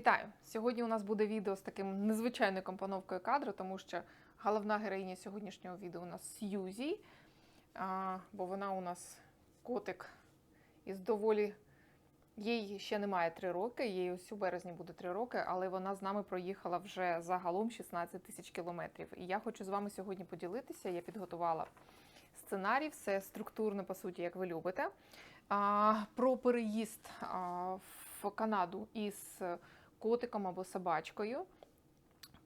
Вітаю! Сьогодні у нас буде відео з таким незвичайною компоновкою кадру, тому що головна героїня сьогоднішнього відео у нас Сьюзі, бо вона у нас котик із доволі. Їй ще немає три роки, їй ось у березні буде три роки, але вона з нами проїхала вже загалом 16 тисяч кілометрів. І я хочу з вами сьогодні поділитися. Я підготувала сценарій, все структурно, по суті, як ви любите. Про переїзд в Канаду із котиком або собачкою.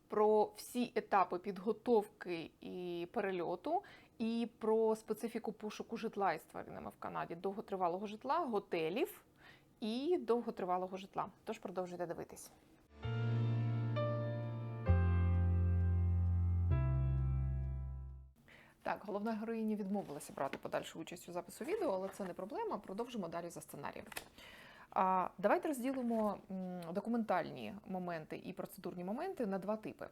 Про всі етапи підготовки і перельоту, і про специфіку пошуку житла із тваринами в Канаді, довготривалого житла, готелів і довготривалого житла. Тож продовжуйте дивитись. Так, головна героїня відмовилася брати подальшу участь у запису відео, але це не проблема. Продовжимо далі за сценарієм. А, Давайте розділимо документальні моменти і процедурні моменти на два типи,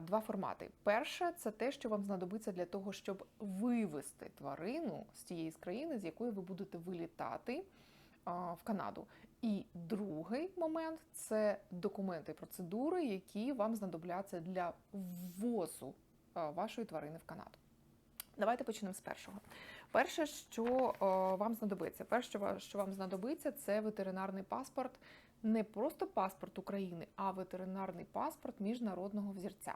два формати. Перше це те, що вам знадобиться для того, щоб вивести тварину з тієї з країни, з якої ви будете вилітати в Канаду. І другий момент це документи і процедури, які вам знадобляться для ввозу вашої тварини в Канаду. Давайте почнемо з першого. Перше, що о, вам знадобиться, перше, що вам знадобиться, це ветеринарний паспорт, не просто паспорт України, а ветеринарний паспорт міжнародного взірця.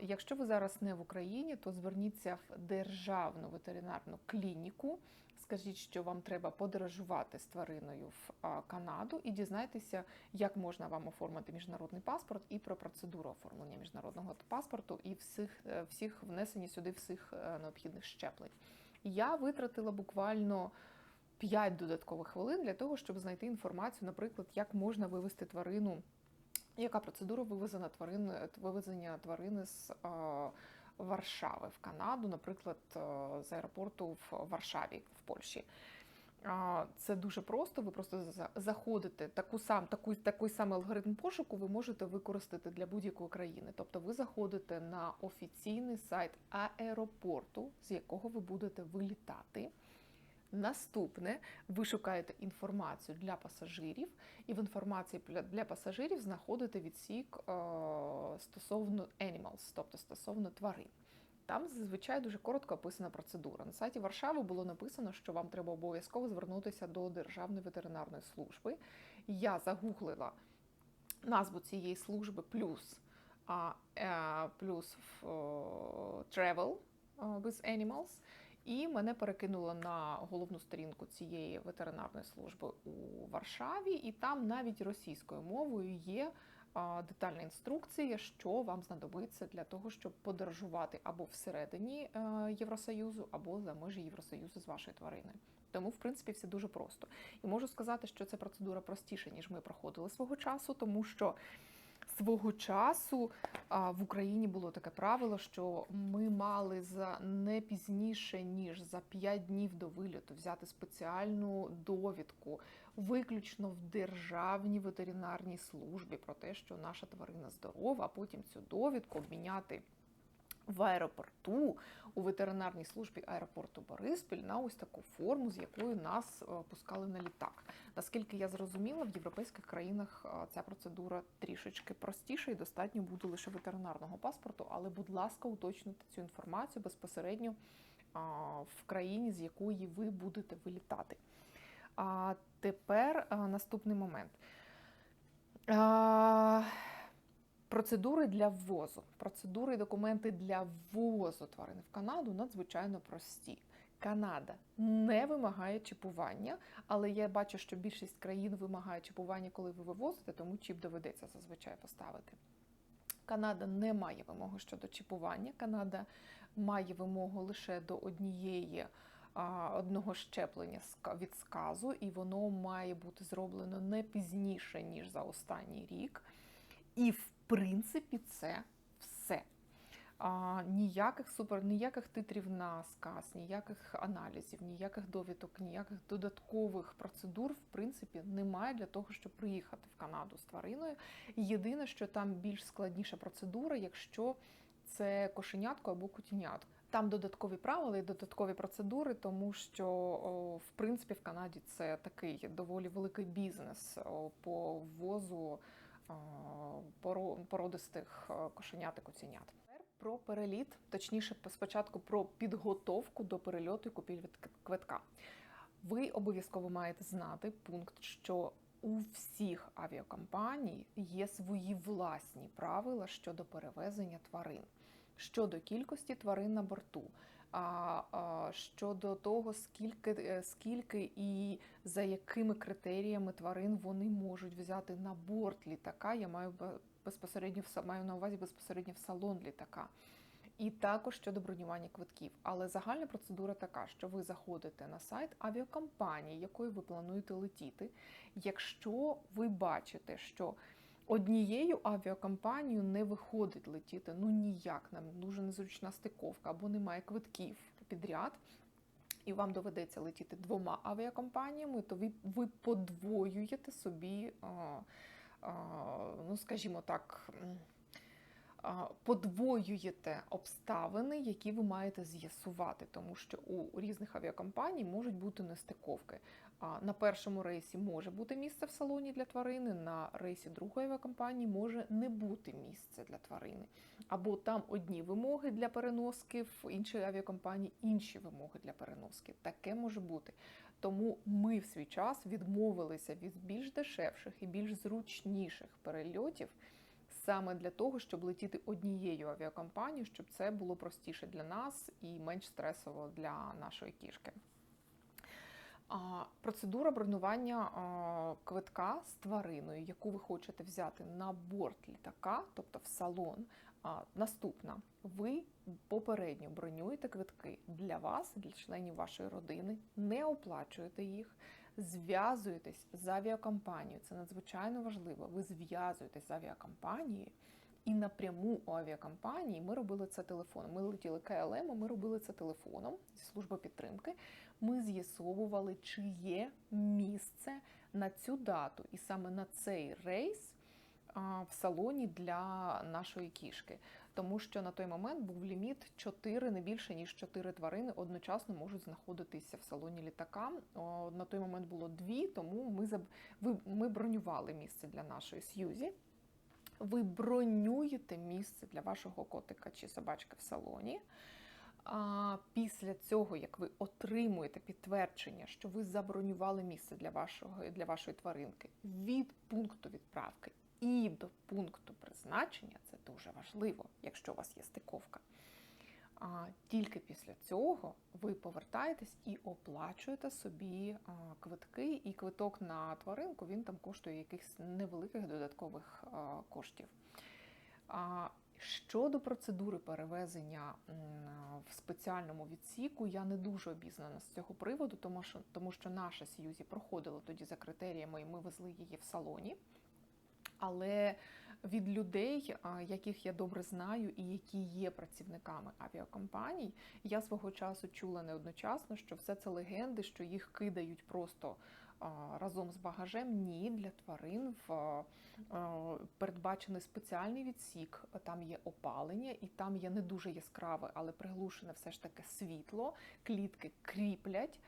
Якщо ви зараз не в Україні, то зверніться в державну ветеринарну клініку. Скажіть, що вам треба подорожувати з твариною в Канаду, і дізнайтеся, як можна вам оформити міжнародний паспорт і про процедуру оформлення міжнародного паспорту і всіх, е, всіх внесені сюди всіх е, необхідних щеплень. Я витратила буквально 5 додаткових хвилин для того, щоб знайти інформацію, наприклад, як можна вивести тварину. Яка процедура вивезення тварин, вивезення тварини з е, Варшави в Канаду, наприклад, е, з аеропорту в Варшаві в Польщі? Це дуже просто. Ви просто за- заходите таку сам таку, такий самий алгоритм пошуку. Ви можете використати для будь-якої країни. Тобто, ви заходите на офіційний сайт аеропорту, з якого ви будете вилітати. Наступне, ви шукаєте інформацію для пасажирів, і в інформації для пасажирів знаходите відсік е, стосовно animals, тобто стосовно тварин. Там зазвичай дуже коротко описана процедура. На сайті Варшави було написано, що вам треба обов'язково звернутися до Державної ветеринарної служби. Я загуглила назву цієї служби плюс, а, е, плюс е, travel е, with animals. І мене перекинуло на головну сторінку цієї ветеринарної служби у Варшаві, і там навіть російською мовою є а, детальна інструкція, що вам знадобиться для того, щоб подорожувати або всередині е, Євросоюзу, або за межі Євросоюзу з вашою твариною. Тому, в принципі, все дуже просто. І можу сказати, що ця процедура простіша, ніж ми проходили свого часу, тому що свого часу в Україні було таке правило, що ми мали за не пізніше ніж за 5 днів до виліту взяти спеціальну довідку, виключно в державній ветеринарній службі про те, що наша тварина здорова, а потім цю довідку обміняти. В аеропорту у ветеринарній службі аеропорту Бориспіль на ось таку форму, з якою нас е, пускали на літак. Наскільки я зрозуміла, в європейських країнах е, ця процедура трішечки простіша і достатньо буде лише ветеринарного паспорту. Але, будь ласка, уточнити цю інформацію безпосередньо в країні, з якої ви будете вилітати. А тепер наступний момент. Процедури для ввозу. Процедури і документи для ввозу тварин в Канаду надзвичайно прості. Канада не вимагає чіпування, але я бачу, що більшість країн вимагає чіпування, коли ви вивозите, тому чіп доведеться зазвичай поставити. Канада не має вимоги щодо чіпування. Канада має вимогу лише до однієї одного щеплення від сказу, і воно має бути зроблено не пізніше ніж за останній рік. І в принципі це все. Ніяких супер, ніяких титрів на сказ, ніяких аналізів, ніяких довідок, ніяких додаткових процедур, в принципі, немає для того, щоб приїхати в Канаду з твариною. Єдине, що там більш складніша процедура, якщо це кошенятко або кутінятко. Там додаткові правила і додаткові процедури, тому що в принципі в Канаді це такий доволі великий бізнес по ввозу породистих кошенят і коценят. Тепер Про переліт, точніше, спочатку про підготовку до перельоту і купівлі квитка. Ви обов'язково маєте знати пункт, що у всіх авіакомпаній є свої власні правила щодо перевезення тварин, щодо кількості тварин на борту, а, щодо того, скільки, е, скільки і за якими критеріями тварин вони можуть взяти на борт літака. Я маю безпосередньо маю на увазі безпосередньо в салон літака. І також щодо бронювання квитків. Але загальна процедура така, що ви заходите на сайт авіакомпанії, якою ви плануєте летіти. Якщо ви бачите, що однією авіакомпанією не виходить летіти, ну ніяк нам дуже незручна стиковка або немає квитків підряд. І вам доведеться летіти двома авіакомпаніями, то ви, ви подвоюєте собі, ну скажімо так, подвоюєте обставини, які ви маєте з'ясувати, тому що у різних авіакомпаній можуть бути нестиковки. На першому рейсі може бути місце в салоні для тварини, на рейсі другої авіакомпанії може не бути місця для тварини. Або там одні вимоги для переноски, в іншій авіакомпанії інші вимоги для переноски. Таке може бути. Тому ми в свій час відмовилися від більш дешевших і більш зручніших перельотів саме для того, щоб летіти однією авіакомпанією, щоб це було простіше для нас і менш стресово для нашої кішки. Процедура бронювання квитка з твариною, яку ви хочете взяти на борт літака, тобто в салон. Наступна. Ви попередньо бронюєте квитки для вас, для членів вашої родини, не оплачуєте їх, зв'язуєтесь з авіакомпанією. Це надзвичайно важливо. Ви зв'язуєтесь з авіакомпанією. І напряму у авіакомпанії ми робили це телефоном. Ми летіли КЛМ, ми робили це телефоном зі служби підтримки. Ми з'ясовували, чи є місце на цю дату, і саме на цей рейс в салоні для нашої кішки. Тому що на той момент був ліміт 4, не більше ніж 4 тварини одночасно можуть знаходитися в салоні літака. На той момент було дві, тому ми ми бронювали місце для нашої Сьюзі. Ви бронюєте місце для вашого котика чи собачки в салоні. А після цього, як ви отримуєте підтвердження, що ви забронювали місце для вашого для вашої тваринки від пункту відправки і до пункту призначення, це дуже важливо, якщо у вас є стиковка. А тільки після цього ви повертаєтесь і оплачуєте собі квитки, і квиток на тваринку він там коштує якихось невеликих додаткових коштів. Щодо процедури перевезення в спеціальному відсіку, я не дуже обізнана з цього приводу, тому що, тому що наша Сьюзі проходила тоді за критеріями, і ми везли її в салоні. Але від людей, яких я добре знаю і які є працівниками авіакомпаній, я свого часу чула неодночасно, що все це легенди, що їх кидають просто разом з багажем. Ні, для тварин в передбачений спеціальний відсік. Там є опалення, і там є не дуже яскраве, але приглушене все ж таки світло. Клітки кріплять.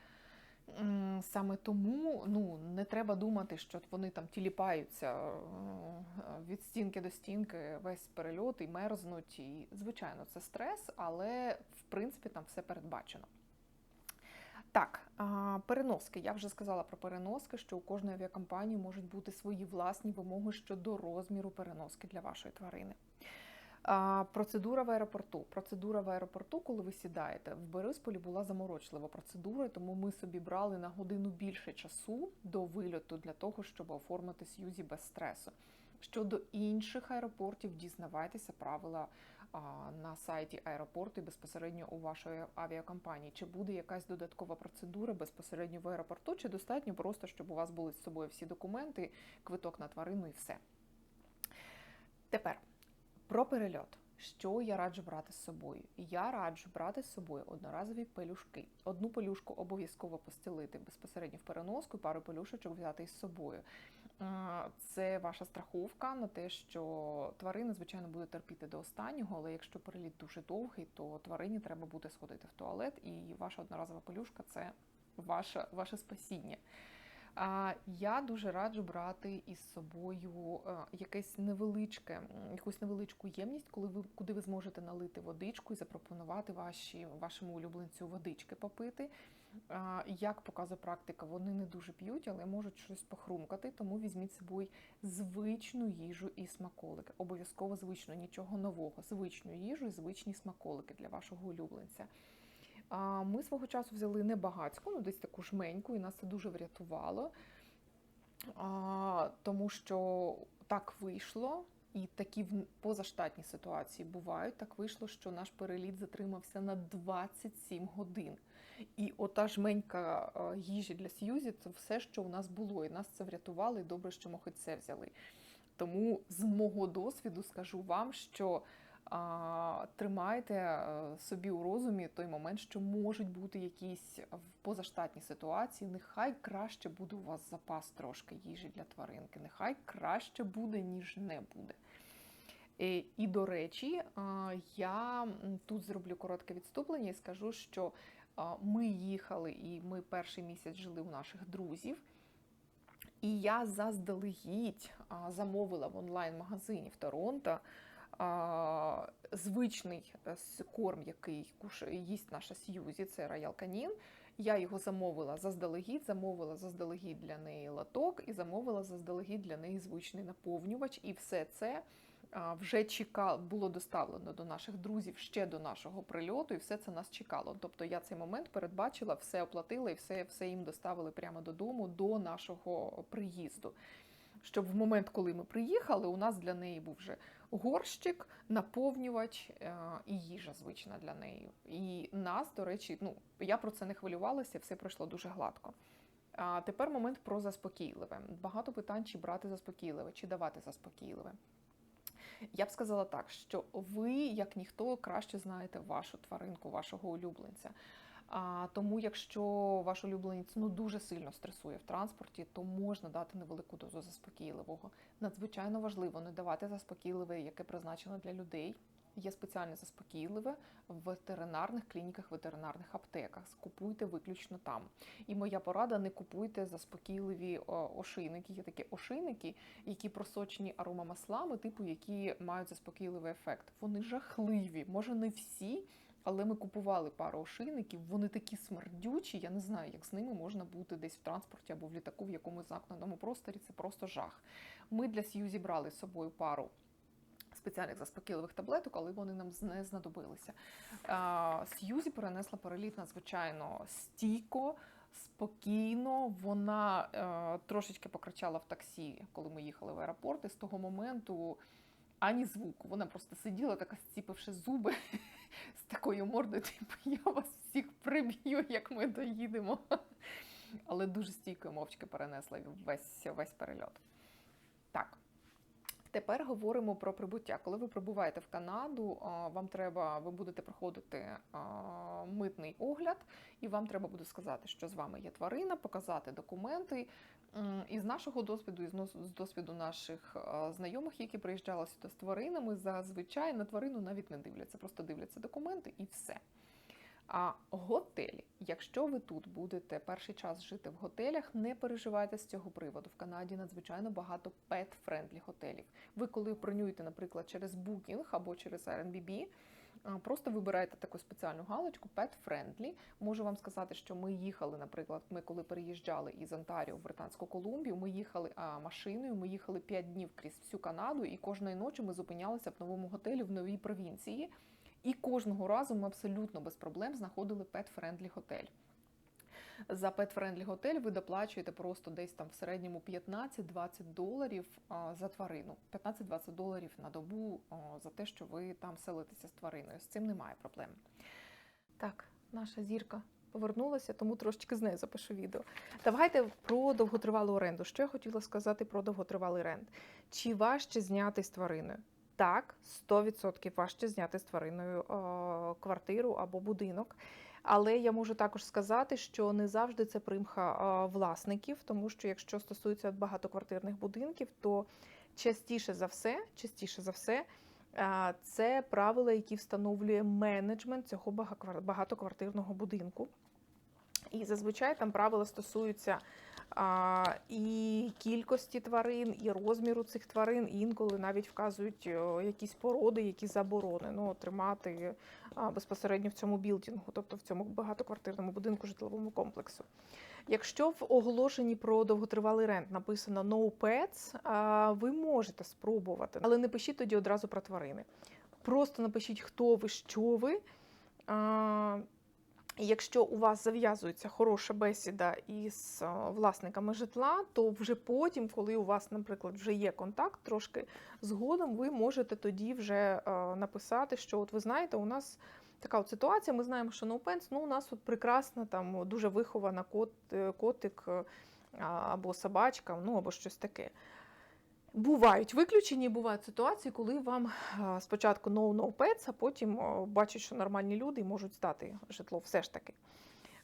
Саме тому ну, не треба думати, що вони там тіліпаються е, від стінки до стінки весь перельот і мерзнуть. І, звичайно, це стрес, але в принципі там все передбачено. Так, переноски. Я вже сказала про переноски, що у кожної авіакомпанії можуть бути свої власні вимоги щодо розміру переноски для вашої тварини. Процедура в аеропорту. Процедура в аеропорту, коли ви сідаєте, в Борисполі була заморочлива процедура, тому ми собі брали на годину більше часу до вильоту для того, щоб оформити Сьюзі без стресу. Щодо інших аеропортів, дізнавайтеся правила а, на сайті аеропорту і безпосередньо у вашої авіакомпанії. Чи буде якась додаткова процедура безпосередньо в аеропорту, чи достатньо просто, щоб у вас були з собою всі документи, квиток на тварину і все. Тепер про перельот. Що я раджу брати з собою? Я раджу брати з собою одноразові пелюшки. Одну пелюшку обов'язково постелити безпосередньо в переноску, пару пелюшечок взяти із собою. Це ваша страховка на те, що тварина, звичайно, буде терпіти до останнього, але якщо переліт дуже довгий, то тварині треба буде сходити в туалет, і ваша одноразова пелюшка це ваше, ваше спасіння. А я дуже раджу брати із собою е, якесь невеличке, якусь невеличку ємність, коли ви куди ви зможете налити водичку і запропонувати ваші, вашому улюбленцю водички попити. Як показує практика, вони не дуже п'ють, але можуть щось похрумкати, тому візьміть з собою звичну їжу і смаколики. Обов'язково звичну, нічого нового, звичну їжу і звичні смаколики для вашого улюбленця. Ми свого часу взяли не багатську, ну десь таку жменьку, і нас це дуже врятувало, тому що так вийшло. І такі позаштатні ситуації бувають. Так вийшло, що наш переліт затримався на 27 годин. І ота жменька е, їжі для Сьюзі це все, що у нас було. І нас це врятувало, і добре, що ми хоч це взяли. Тому з мого досвіду скажу вам, що тримайте е, собі у розумі той момент, що можуть бути якісь в- позаштатні ситуації. Нехай краще буде у вас запас трошки їжі для тваринки. Нехай краще буде, ніж не буде. Е, І, до речі, я тут зроблю коротке відступлення і скажу, що ми їхали і ми перший місяць жили у наших друзів. І я заздалегідь замовила в онлайн-магазині в Торонто звичний е, корм, який їсть наша Сьюзі, це Роял Канін. Я його замовила заздалегідь, замовила заздалегідь для неї латок і замовила заздалегідь для неї звичний наповнювач. І все це вже чекало, було доставлено до наших друзів ще до нашого прильоту, і все це нас чекало. Тобто я цей момент передбачила, все оплатила і все, все їм доставили прямо додому до нашого приїзду. Щоб в момент, коли ми приїхали, у нас для неї був вже горщик, наповнювач е, і їжа звична для неї. І нас, до речі, ну я про це не хвилювалася, все пройшло дуже гладко. А тепер момент про заспокійливе. Багато питань, чи брати заспокійливе, чи давати заспокійливе. Я б сказала так, що ви, як ніхто, краще знаєте вашу тваринку, вашого улюбленця. А, тому, якщо ваш улюбленець ну дуже сильно стресує в транспорті, то можна дати невелику дозу заспокійливого. Надзвичайно важливо не давати заспокійливе, яке призначено для людей. Є спеціальне заспокійливе в ветеринарних клініках, ветеринарних аптеках. Скупуйте виключно там. І моя порада: не купуйте заспокійливі о, ошийники. Є такі ошийники, які просочені аромамаслами, типу які мають заспокійливий ефект. Вони жахливі, може не всі. Але ми купували пару ошийників, вони такі смердючі. Я не знаю, як з ними можна бути десь в транспорті або в літаку, в якомусь замкненому просторі. Це просто жах. Ми для Сьюзі брали з собою пару спеціальних заспокійливих таблеток, але вони нам не знадобилися. Сьюзі перенесла переліт надзвичайно стійко. Спокійно, вона е, трошечки покричала в таксі, коли ми їхали в аеропорт, і з того моменту ані звуку. Вона просто сиділа, така зціпивши зуби з такою мордою, типу, я вас всіх приб'ю, як ми доїдемо. Але дуже стійко мовчки перенесла весь, весь перельот. Так. Тепер говоримо про прибуття. Коли ви прибуваєте в Канаду, вам треба, ви будете проходити митний огляд, і вам треба буде сказати, що з вами є тварина, показати документи. М, І з нашого досвіду, і з досвіду наших знайомих, які приїжджали сюди з тваринами, зазвичай на тварину навіть не дивляться, просто дивляться документи і все. А готелі, якщо ви тут будете перший час жити в готелях, не переживайте з цього приводу. В Канаді надзвичайно багато pet-friendly готелів. Ви коли бронюєте, наприклад, через Booking або через Airbnb, просто вибираєте таку спеціальну галочку pet-friendly. Можу вам сказати, що ми їхали, наприклад, ми коли переїжджали із Онтаріо в Британську Колумбію, ми їхали машиною, ми їхали 5 днів крізь всю Канаду, і кожної ночі ми зупинялися в новому готелі в новій провінції. І кожного разу ми абсолютно без проблем знаходили pet-friendly готель. За pet-friendly готель ви доплачуєте просто десь там в середньому 15-20 доларів за тварину. 15-20 доларів на добу за те, що ви там селитеся з твариною. З цим немає проблем. Так, наша зірка повернулася, тому трошечки з нею запишу відео. Давайте про довготривалу оренду. Що я хотіла сказати про довготривалий рент? Чи важче зняти з твариною? Так, 100% важче зняти з твариною квартиру або будинок. Але я можу також сказати, що не завжди це примха власників, тому що якщо стосується багатоквартирних будинків, то частіше за все, частіше за все, це правила, які встановлює менеджмент цього багатоквартирного будинку. І зазвичай там правила стосуються а, і кількості тварин, і розміру цих тварин. І інколи навіть вказують о, якісь породи, які заборонено тримати а, безпосередньо в цьому білдингу, тобто в цьому багатоквартирному будинку житловому комплексу. Якщо в оголошенні про довготривалий рент написано no pets, а, ви можете спробувати, але не пишіть тоді одразу про тварини. Просто напишіть, хто ви, що ви. А, Якщо у вас зав'язується хороша бесіда із власниками житла, то вже потім, коли у вас, наприклад, вже є контакт, трошки згодом ви можете тоді вже написати, що от ви знаєте, у нас така от ситуація. Ми знаємо, що pets, ну у нас от прекрасна, там дуже вихована кот, е, котик е, або собачка, ну або щось таке. Бувають виключені, бувають ситуації, коли вам спочатку no no pets, а потім бачать, що нормальні люди можуть здати житло все ж таки.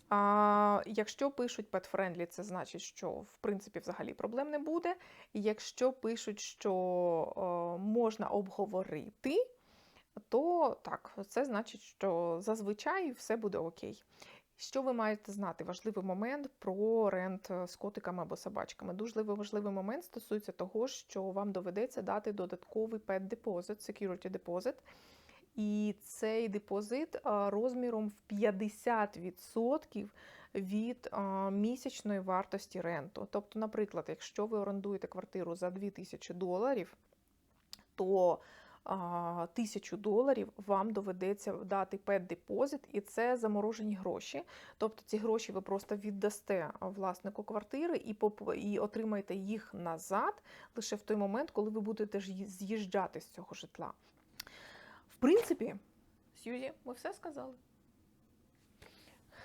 А, якщо пишуть pet friendly, це значить, що в принципі взагалі проблем не буде. Якщо пишуть, що можна обговорити, то так, це значить, що зазвичай все буде окей. Що ви маєте знати? Важливий момент про рент е, з котиками або собачками. Дуже важливий момент стосується того, що вам доведеться дати додатковий pet deposit, security deposit. І цей депозит розміром в 50% від місячної вартості ренту. Тобто, наприклад, якщо ви орендуєте квартиру за 2000 доларів, то тисячу доларів вам доведеться дати пет-депозит, і це заморожені гроші. Тобто ці гроші ви просто віддасте власнику квартири і і отримаєте їх назад лише в той момент, коли ви будете з'їжджати з цього житла. В принципі, Сьюзі, ми все сказали.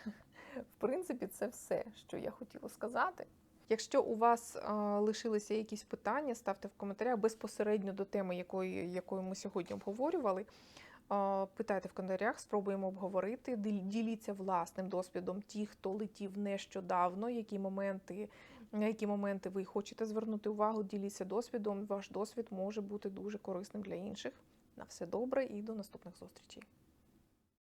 В принципі, це все, що я хотіла сказати. Якщо у вас е, лишилися якісь питання, ставте в коментарях безпосередньо до теми, якої, якої ми сьогодні обговорювали. Е, питайте в коментарях, спробуємо обговорити. Діліться власним досвідом ті, хто летів нещодавно, які моменти, на які моменти ви хочете звернути увагу. Діліться досвідом. Ваш досвід може бути дуже корисним для інших. На все добре і до наступних зустрічей.